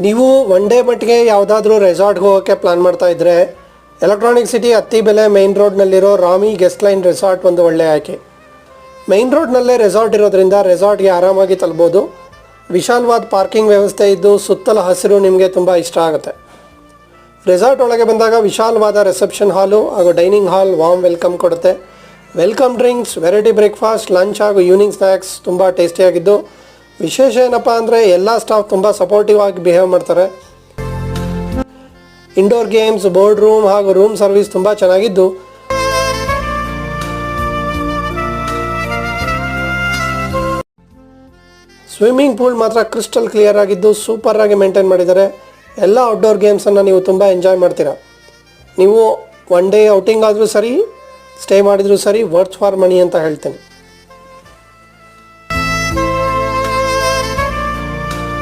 ನೀವು one day ಮಟ್ಟಿಗೆ ಯಾವುದಾದ್ರೂ ರೆಸಾರ್ಟ್ಗೆ ಹೋಗೋಕ್ಕೆ ಪ್ಲಾನ್ ಮಾಡ್ತಾ ಇದ್ರೆ ಎಲೆಕ್ಟ್ರಾನಿಕ್ ಸಿಟಿ ಅತ್ತಿಬೆಲೆ ಬೆಲೆ ಮೈನ್ ರೋಡ್ನಲ್ಲಿರೋ ರಾಮಿ ಗೆಸ್ಟ್ ಲೈನ್ ರೆಸಾರ್ಟ್ ಒಂದು ಒಳ್ಳೆಯ ಆಯ್ಕೆ. ಮೈನ್ ರೋಡ್ನಲ್ಲೇ ರೆಸಾರ್ಟ್ ಇರೋದ್ರಿಂದ ರೆಸಾರ್ಟ್ಗೆ ಆರಾಮಾಗಿ ತಲುಬೋದು ವಿಶಾಲವಾದ ಪಾರ್ಕಿಂಗ್ ವ್ಯವಸ್ಥೆ ಇದ್ದು ಸುತ್ತಲ ಹಸಿರು ನಿಮಗೆ ತುಂಬ ಇಷ್ಟ ಆಗುತ್ತೆ. ರೆಸಾರ್ಟ್ ಒಳಗೆ ಬಂದಾಗ ವಿಶಾಲವಾದ ರಿಸೆಪ್ಷನ್ ಹಾಲು ಹಾಗೂ ಡೈನಿಂಗ್ ಹಾಲ್ ವಾಮ್ ವೆಲ್ಕಮ್ ಕೊಡುತ್ತೆ. Welcome drinks variety breakfast lunch ಹಾಗೂ ಈವ್ನಿಂಗ್ ಸ್ನ್ಯಾಕ್ಸ್ ತುಂಬ ಟೇಸ್ಟಿಯಾಗಿದ್ದು ವಿಶೇಷ ಏನಪ್ಪ ಅಂದರೆ ಎಲ್ಲ ಸ್ಟಾಫ್ ತುಂಬ ಸಪೋರ್ಟಿವ್ ಆಗಿ ಬಿಹೇವ್ ಮಾಡ್ತಾರೆ. ಇಂಡೋರ್ ಗೇಮ್ಸ್ ಬೋರ್ಡ್ ರೂಮ್ ಹಾಗೂ ರೂಮ್ ಸರ್ವಿಸ್ ತುಂಬ ಚೆನ್ನಾಗಿದ್ದು. ಸ್ವಿಮ್ಮಿಂಗ್ ಪೂಲ್ ಮಾತ್ರ ಕ್ರಿಸ್ಟಲ್ ಕ್ಲಿಯರ್ ಆಗಿದ್ದು ಸೂಪರ್ ಆಗಿ ಮೇಂಟೈನ್ ಮಾಡಿದ್ದಾರೆ. ಎಲ್ಲ ಔಟ್ಡೋರ್ ಗೇಮ್ಸನ್ನು ನೀವು ತುಂಬ ಎಂಜಾಯ್ ಮಾಡ್ತೀರಾ. ನೀವು ಒನ್ ಡೇ ಔಟಿಂಗ್ ಆದರೂ ಸರಿ ಸ್ಟೇ ಮಾಡಿದರೂ ಸರಿ ವರ್ತ್ ಫಾರ್ ಮನಿ ಅಂತ ಹೇಳ್ತೀನಿ.